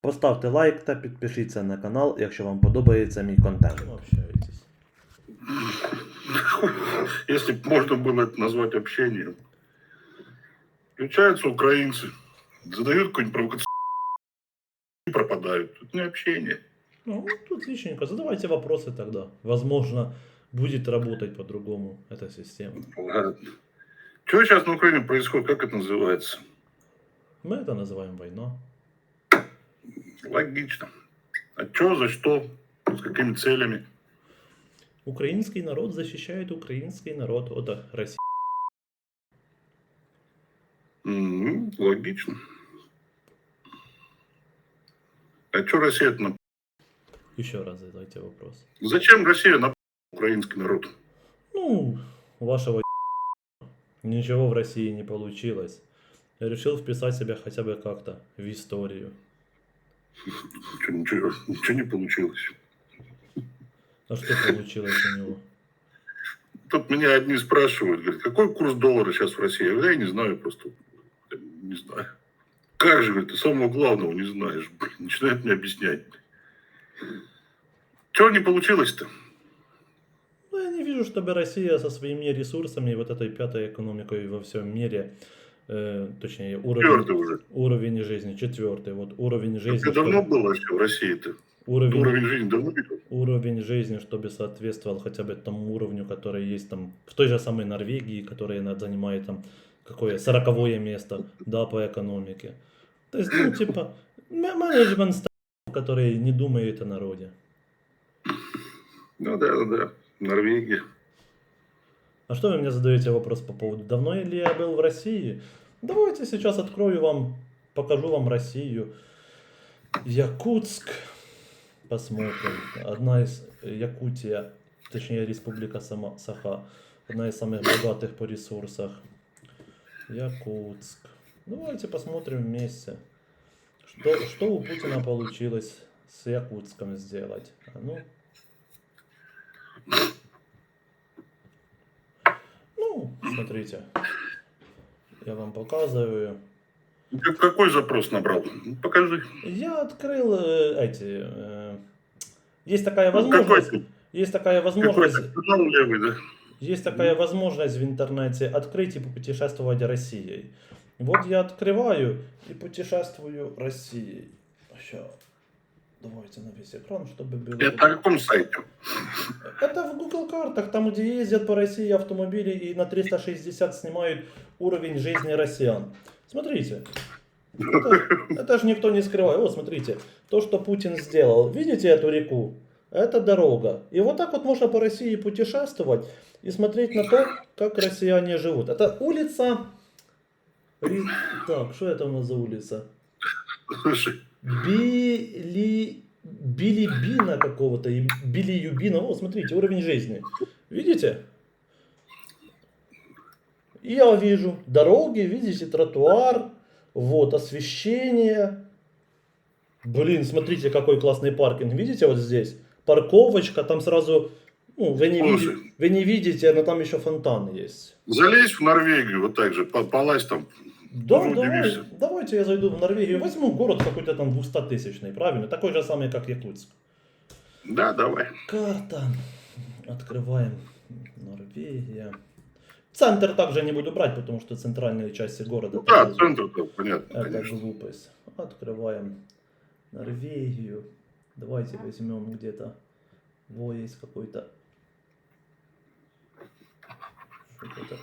Поставте лайк та підпишіться на канал, якщо вам подобається мій контент. общаетесь? Если бы можно было это назвать общением. Включаются украинцы, задают какой-нибудь провокационный и пропадают. Тут не общение. Ну, тут отличненько. Задавайте вопросы тогда. Возможно, будет работать по-другому эта система. Ладно. Что сейчас на Украине происходит? Как это называется? Мы это называем война. Логично. А что, за что? С какими целями? Украинский народ защищает украинский народ от России. М, логично. А что Россия на... Еще раз задайте вопрос. Зачем Россия на украинский народ? Ну, вашего ничего в России не получилось. Я решил вписать себя хотя бы как-то в историю. Ничего, ничего, ничего не получилось. А что получилось у него? Тут меня одни спрашивают, говорят, какой курс доллара сейчас в России? Я говорю, «Да я не знаю просто. Не знаю. Как же, говорит, ты самого главного не знаешь. Блин, начинает мне объяснять. Чего не получилось-то? Ну, я не вижу, чтобы Россия со своими ресурсами вот этой пятой экономикой во всем мире, э, точнее, уровень, Четвертый уже. уровень жизни, четвертый, вот уровень жизни, Это давно было вообще в России-то? уровень, Уровень жизни давно был? уровень жизни, чтобы соответствовал хотя бы тому уровню, который есть там в той же самой Норвегии, которая занимает там какое сороковое место, да, по экономике. То есть, ну, типа, менеджмент, который не думает о народе. Ну да, да, да. Норвегия. А что вы мне задаете вопрос по поводу, давно ли я был в России? Давайте сейчас открою вам, покажу вам Россию. Якутск. Посмотрим. Одна из Якутия, точнее Республика Сама, Саха. Одна из самых богатых по ресурсах. Якутск. Давайте посмотрим вместе. Что, что у Путина получилось с Якутском сделать? А ну, Ну, смотрите. Я вам показываю. Ты какой запрос набрал? Покажи. Я открыл э, эти... э, есть такая Ну, какой возможность... ты? Есть такая Какой возможность... Канал левый, да? Есть такая возможность в интернете открыть и попутешествовать Россией. Вот я открываю и путешествую Россией. Сейчас. Давайте на весь экран, чтобы было... Это на каком сайте? Это в Google картах, там где ездят по России автомобили и на 360 снимают уровень жизни россиян. Смотрите. Это, это же никто не скрывает. Вот смотрите, то, что Путин сделал. Видите эту реку? Это дорога. И вот так вот можно по России путешествовать и смотреть на то, как россияне живут. Это улица... Так, что это у нас за улица? Слушай, Били... Билибина какого-то, Билиюбина. О, смотрите, уровень жизни. Видите? Я вижу дороги, видите, тротуар, вот, освещение. Блин, смотрите, какой классный паркинг. Видите вот здесь? Парковочка, там сразу, ну, вы не, видите, вы не видите, но там еще фонтан есть. залезь в Норвегию вот так же, по- полазь там. Да, Тоже давай, удивишься. давайте я зайду в Норвегию, возьму город какой-то там 200-тысячный, правильно? Такой же самый, как Якутск. Да, давай. Карта. Открываем. Норвегия. Центр также не буду брать, потому что центральные части города. Ну да, центр понятно, Это конечно. глупость. Открываем Норвегию. Давайте возьмем где-то. Во, есть какой-то.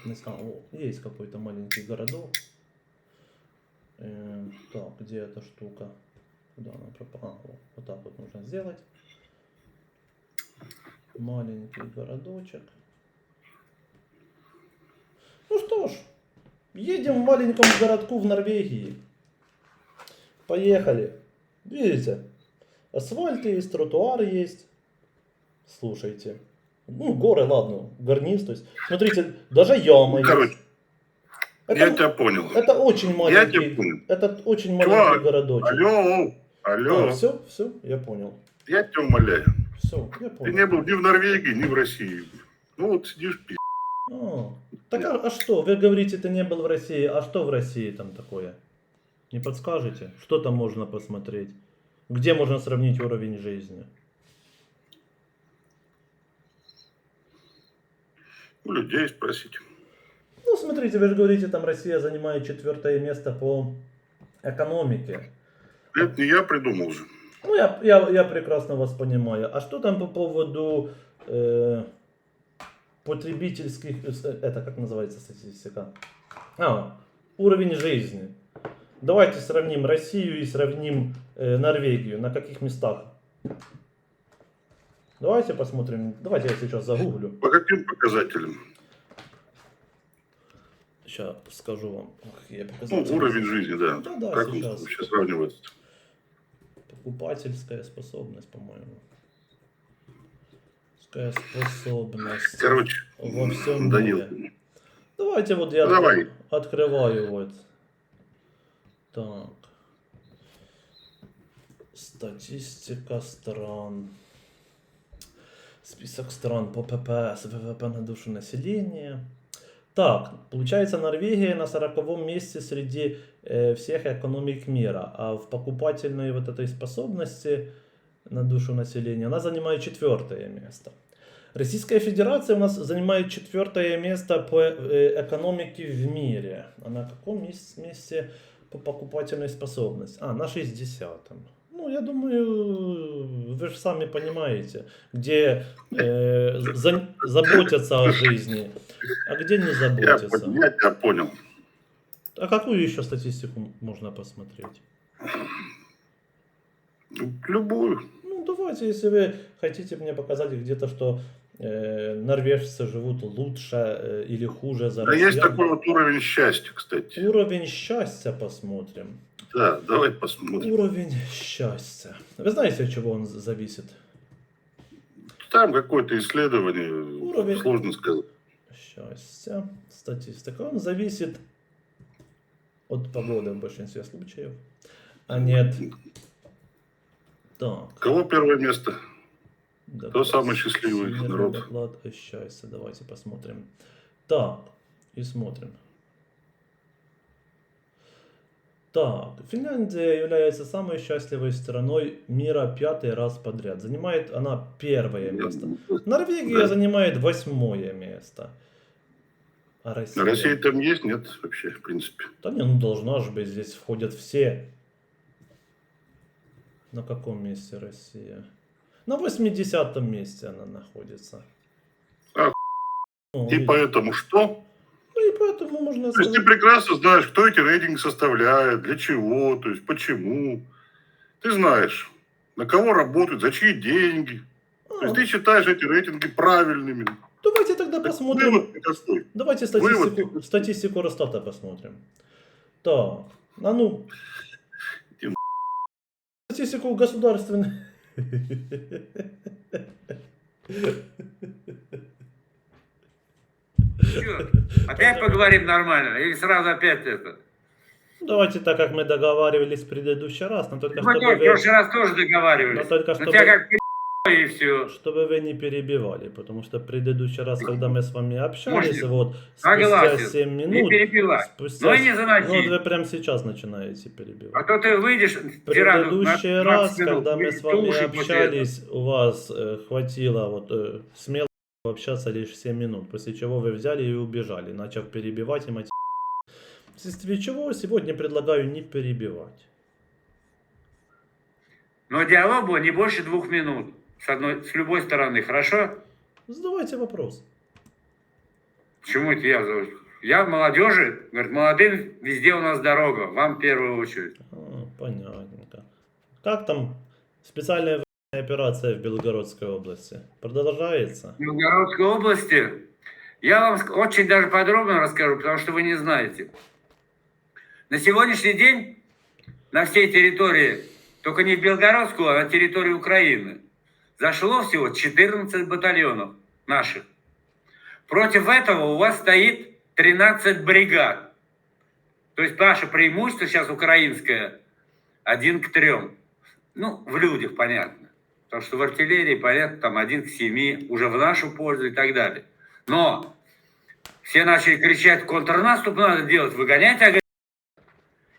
Не знаю. О, есть какой-то маленький городок. Э, так, где эта штука? Куда она пропала? Вот так вот нужно сделать. Маленький городочек. Ну что ж, едем в маленьком городку в Норвегии. Поехали. Видите? Асфальт есть, тротуар есть. Слушайте. Ну, горы, ладно, гарниз, то есть. Смотрите, даже яма есть. Это, я тебя понял. это очень Я маленький. тебя понял. Это очень Чувак, маленький городочек. Алло, алло. все, все, я понял. Я тебя умоляю. Все, я Ты понял. не был ни в Норвегии, ни в России. Ну вот сидишь, пи***. А, так а, а что? Вы говорите, ты не был в России. А что в России там такое? Не подскажете? Что там можно посмотреть? Где можно сравнить уровень жизни? У людей спросить. Смотрите, вы же говорите, там Россия занимает четвертое место по экономике. Это не я придумал же. Ну, я, я, я прекрасно вас понимаю. А что там по поводу э, потребительских... э, Это как называется статистика? А, уровень жизни. Давайте сравним Россию и сравним э, Норвегию. На каких местах? Давайте посмотрим. Давайте я сейчас загуглю. По каким показателям? Сейчас скажу вам. Ох, я Ну, показатель. уровень жизни, да. Да, да, как он сейчас. сравнивается? Покупательская способность, по-моему. Покупательская способность. Короче, Во всем надоел. мире. Давайте вот я Ну, давай. открываю вот. Так. Статистика стран. Список стран по ПП с ВВП на душу населения. Так, получается Норвегия на 40 месте среди э, всех экономик мира, а в покупательной вот этой способности на душу населения она занимает четвертое место. Российская Федерация у нас занимает четвертое место по э, экономике в мире. А на каком мес- месте по покупательной способности? А, на 60-м. Ну, я думаю, вы же сами понимаете, где э, за- заботятся о жизни, а где не Я, заботятся. пон- я тебя понял. А какую еще статистику можно посмотреть? Любую. Ну, давайте, если вы хотите мне показать где-то, что э, норвежцы живут лучше э, или хуже за Да есть россиян. такой вот уровень счастья, кстати. Уровень счастья посмотрим. Да, давай посмотрим. Уровень счастья. Вы знаете, от чего он зависит? Там какое-то исследование, Уровень. сложно сказать. Счастья. Статистика. Он зависит от погоды в большинстве случаев. А нет. Так. Кого первое место? Доклад- самый счастливый народ? Доклад о счастье. Давайте посмотрим. Так, и смотрим. Так, Финляндия является самой счастливой страной мира пятый раз подряд. Занимает она первое место. Норвегия Да. занимает восьмое место. А Россия? На России там есть? Нет, вообще, в принципе. Да не, ну должна же быть, здесь входят все. На каком месте Россия? На 80 месте она находится. А, Ну, И и- поэтому что? ну и поэтому можно То есть ты прекрасно знаешь, кто эти рейтинги составляет, для чего, то есть почему. Ты знаешь, на кого работают, за чьи деньги. То А, есть ты считаешь эти рейтинги правильными. Давайте тогда посмотрим. Вывод? Давайте Вывод. статистику, статистику Росстата посмотрим. Так, а ну... Статистику государственной... Чё, Опять поговорим нормально? Или сразу опять это? Давайте так, как мы договаривались в предыдущий раз, но только Мы чтобы в вы, прошлый раз тоже но договаривались. только Но чтобы, тебя как и все. чтобы вы не перебивали, потому что в предыдущий раз, когда мы с вами общались, Может, вот спустя согласен. 7 Не минут, перебивай. спустя... Ну и не заноси. Ну, вот вы прямо сейчас начинаете А перебивать. то ты выйдешь В тираду на предыдущий 20 раз, минут, когда мы и с вами туши после общались, у вас э, хватило вот э, смело общаться лишь 7 минут, после чего вы взяли и убежали, начав перебивать и мать. Вследствие чего сегодня предлагаю не перебивать. Но диалог был не больше двух минут. С, одной, с любой стороны, хорошо? Задавайте вопрос. Почему это я? Я молодежи, говорит, молодым везде у нас дорога, вам в первую очередь. А, понятненько. Как там специальная операция в Белгородской области? Продолжается? В Белгородской области я вам очень даже подробно расскажу, потому что вы не знаете. На сегодняшний день на всей территории, только не в Белгородскую, а на территории Украины, зашло всего 14 батальонов наших. Против этого у вас стоит 13 бригад. То есть наше преимущество сейчас украинское один к трем. Ну, в людях, понятно. Потому что в артиллерии, понятно, там один к семи, уже в нашу пользу и так далее. Но все начали кричать, контрнаступ надо делать, выгонять агрессора.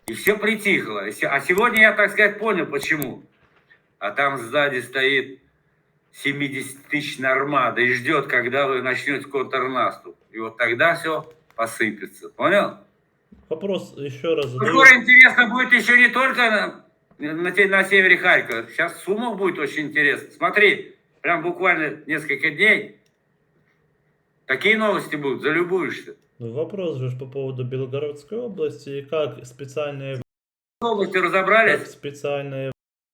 И все притихло. А сегодня я, так сказать, понял, почему. а там сзади стоит 70 тысяч армада и ждет, когда вы начнете контрнаступ. И вот тогда все посыпется. Понял? Вопрос еще раз Ну, задаю. Скоро интересно будет еще не только на, на, на севере Харькова. Сейчас Сумов будет очень интересно. Смотри, прям буквально несколько дней. Такие новости будут, залюбуешься. Вопрос же по поводу Белгородской области и как специальная, В области как разобрались?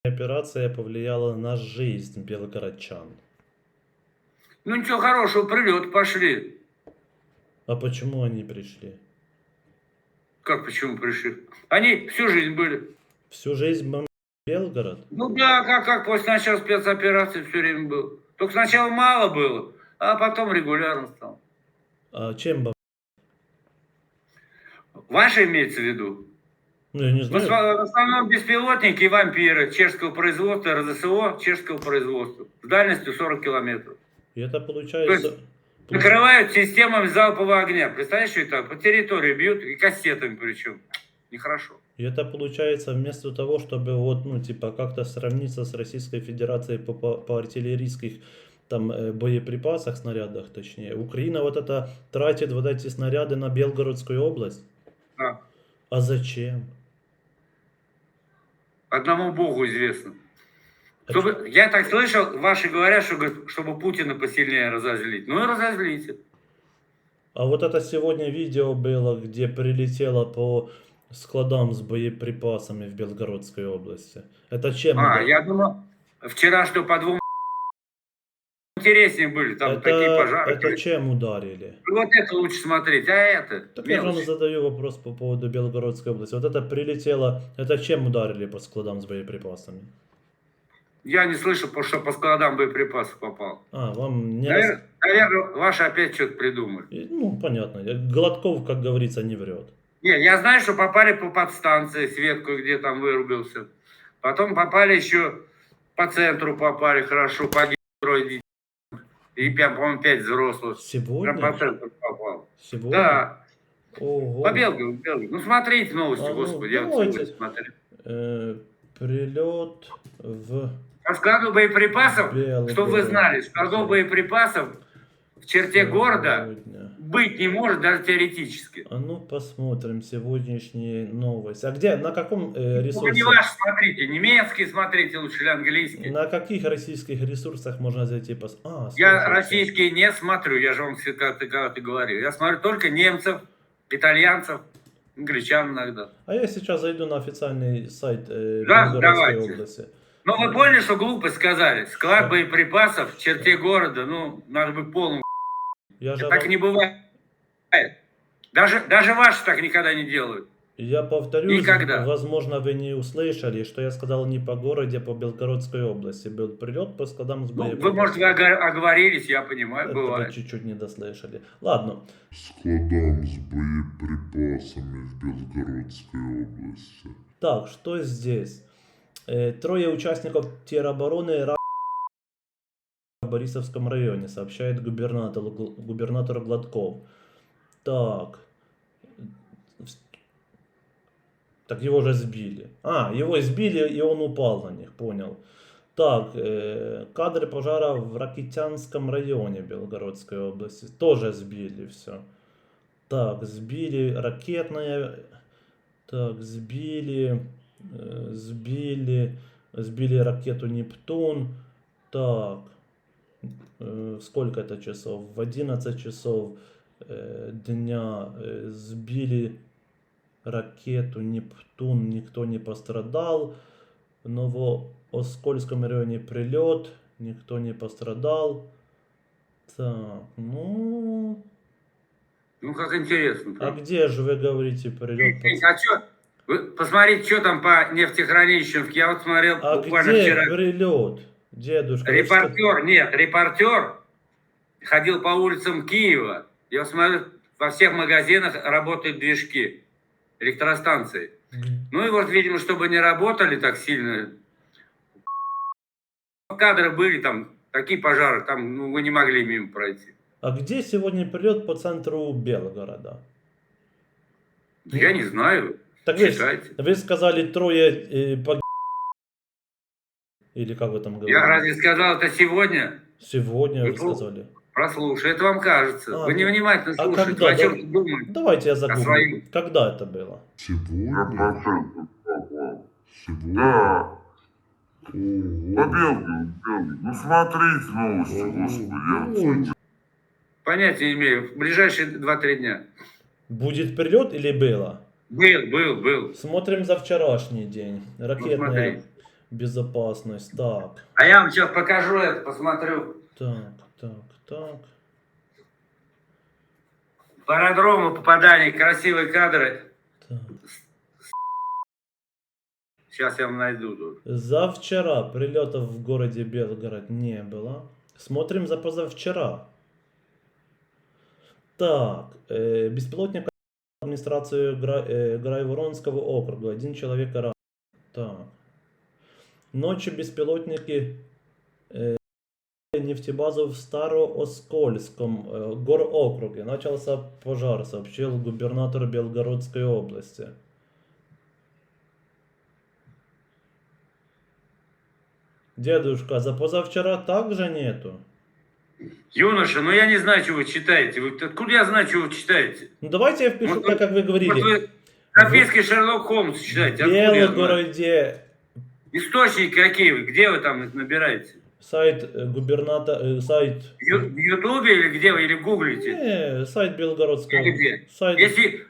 Операция повлияла на жизнь белгородчан. Ну ничего хорошего, прилет пошли. А почему они пришли? Как почему пришли? Они всю жизнь были. Всю жизнь бомбили Белгород? Ну да, как, как после начала спецоперации все время был. Только сначала мало было, а потом регулярно стало. А чем бомбили? Ваши имеется в виду? Ну, я не знаю. в основном беспилотники и вампиры чешского производства, РЗСО чешского производства. С дальностью 40 километров. И это получается... получ- Накрывают системами залпового огня. Представляешь, что это? По территории бьют и кассетами причем. Нехорошо. И это получается вместо того, чтобы вот, ну, типа, как-то сравниться с Российской Федерацией по, по, по артиллерийских там э, боеприпасах, снарядах, точнее. Украина вот это тратит вот эти снаряды на Белгородскую область. Да. А зачем? Одному Богу известно. А Чтобы, я так слышал, ваши говорят, что, говорят, чтобы Путина посильнее разозлить. Ну и разозлите. А вот это сегодня видео было, где прилетело по складам с боеприпасами в Белгородской области. Это чем? А, удар- я думал, вчера что по двум интереснее были, там это, такие пожары. это чем ударили? Вот это лучше смотреть, а это Так я же вам мелочь. задаю вопрос по поводу Белгородской области. Вот это прилетело, это чем ударили по складам с боеприпасами? Я не слышал, по- что по складам боеприпасов попал. А, вам не раз... Наверное, наверное, ваши опять что-то придумали. И, Ну, понятно. Я- Гладков, как говорится, не врет. Не, я знаю, что попали по подстанции, Светку, где там вырубился. Потом попали еще по центру попали, хорошо, погиб трое. И по-моему, пять взрослых. Сегодня? центру попал. Сегодня? Да, Ого. по Белгороду, Белгороду. Ну, смотрите новости, А, ну, господи, я вот сегодня смотрю. Э, прилет в По складу боеприпасов, чтобы вы знали, складов боеприпасов в черте города. Быть не может даже теоретически. А ну посмотрим сегодняшние новости. А где, на каком э, Ну, ресурсе? не ваши смотрите, немецкий смотрите лучше или английский. На каких российских ресурсах можно зайти пос... А, Я российские не смотрю, я же вам всегда ты, когда ты говорил. Я смотрю только немцев, итальянцев, англичан иногда. А я сейчас зайду на официальный сайт э, Да, давайте. области. Но вы поняли, что глупость сказали? Склад боеприпасов в черте города, ну, надо быть полным. Я же Так не бывает. Даже, даже ваши так никогда не делают. Я повторюсь, Никогда. возможно, вы не услышали, что я сказал не по городе, а по Белгородской области. Был прилет по складам с Ну, вы, боеприпасами. может, вы ого- оговорились, я понимаю, Это бывает. чуть-чуть не дослышали. Ладно, складам с боеприпасами в Белгородской области. так, что здесь? Э, трое участников теробороны Борисовском районе, сообщает губернатор, губернатор Гладков. Так. Так его же сбили. А, его сбили, и он упал на них, понял. Так, э, кадры пожара в Ракитянском районе Белгородской области. Тоже сбили все. Так, сбили ракетное. Так, сбили. э, сбили. Сбили ракету Нептун. Так. Э, сколько это часов? В 11 часов э, дня э, сбили ракету Нептун. Никто не пострадал. В Новооскольском районе прилет. Никто не пострадал. Так, ну... Ну, как интересно. А где же вы говорите прилет? А что? Вы посмотрите, что там по нефтехранилищам. Я вот смотрел А буквально где вчера. прилет? Дедушка, вы что- Репортер, нет, репортер ходил по улицам Киева. Я смотрю, во всех магазинах работают движки, электростанции. Ну и вот, видимо, чтобы не работали так сильно, кадры были там, такие пожары, там ну, вы не могли мимо пройти. А где сегодня прилет по центру Белгорода? Я не знаю, Так вы, читайте. вы сказали трое э, пог- Или как вы там говорите? Я разве сказал это сегодня? Сегодня вы Вы пол- сказали. Прослушай, это вам кажется. А, Вы ну, невнимательно а слушаете. когда, Вы о чем да? думаете? Давайте я загуглю. своим. Когда это было? Сегодня? Сегодня? Да, по Белгороду. Ну смотрите новости, господи. я. Понятия не имею. В ближайшие 2-3 дня. Будет прилет или было? Был, был, был. Смотрим за вчерашний день. Ракетная смотри. Безопасность. Так, А я вам сейчас покажу это, посмотрю. так, так, так. По аэродрому попадание, красивые кадры. так. Сейчас я вам найду тут. За вчера прилетов в городе Белгород не было. Смотрим за позавчера. Так, э, беспилотник администрации Гра- э, Грайворонского округа. Один человек ранен. Так. Ночью беспилотники э, нефтебазу в Старооскольском э, горокруге. Начался пожар, сообщил губернатор Белгородской области. Дедушка, за позавчера также нету. Юноша, ну я не знаю, что вы читаете. Вы, откуда я знаю, что вы читаете? Ну давайте я впишу Вот так, как вы Вот говорили. вы Копейский Шерлок Холмс В читаете. Знаю? Белгороде Источники какие вы? Где вы там их набираете? сайт э, губернатора, э, сайт, В Ю- в Ютубе или где вы? Или гуглите? не, сайт Белгородской, Где? сайт, Если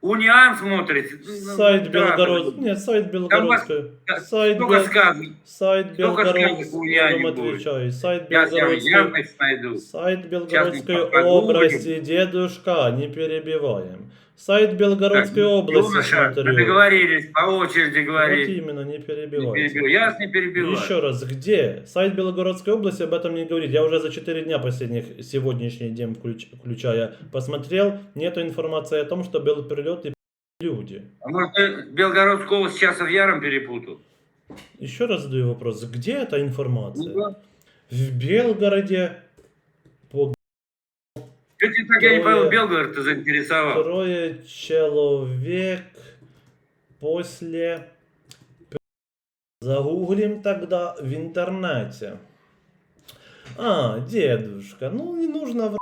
Униан смотрите, ну, сайт да, Белгород, нет, сайт Белгородской, да, сайт, Сколько Бел- сайт Сколько сказок у я не будет? отвечаю, сайт Я сейчас найду. сайт Белгородской мы погуглим. области, дедушка, не перебиваем. Сайт Белгородской Так, области Юноша, договорились, по очереди Вот говорить. именно, не Не перебивайте. перебивай. Я вас не перебиваю. Еще раз, где? Сайт Белгородской области об этом не говорит. Я уже за 4 дня последних, сегодняшний день включ- включая, посмотрел. Нету информации о том, что был прилет и люди. А может, Белгородскую область сейчас в Яром перепутал? Еще раз задаю вопрос. Где эта Ну информация? да. В Белгороде Так, я не понял, Белгород-то заинтересовал? трое человек после... Загуглим тогда в интернете. А, дедушка, ну не нужно.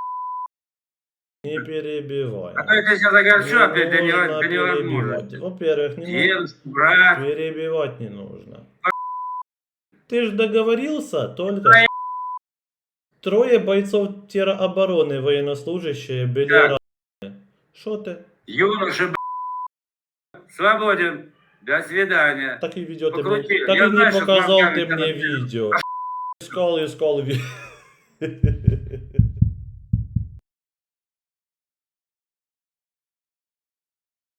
Не перебивай. А то я сейчас огорчу Не опять, да, не, нужно невозможно. перебивать. Во-первых, не нужно Дедушка, брат, перебивать не нужно. Ты ж договорился только. Трое бойцов теробороны военнослужащие были Так. ранены. Что ты? юноша, б***ь, свободен. До свидания. Так и видео ты мне, Покрутили. так Я и не знаю, показал мозгами ты мне когда- видео. Искал, искал видео.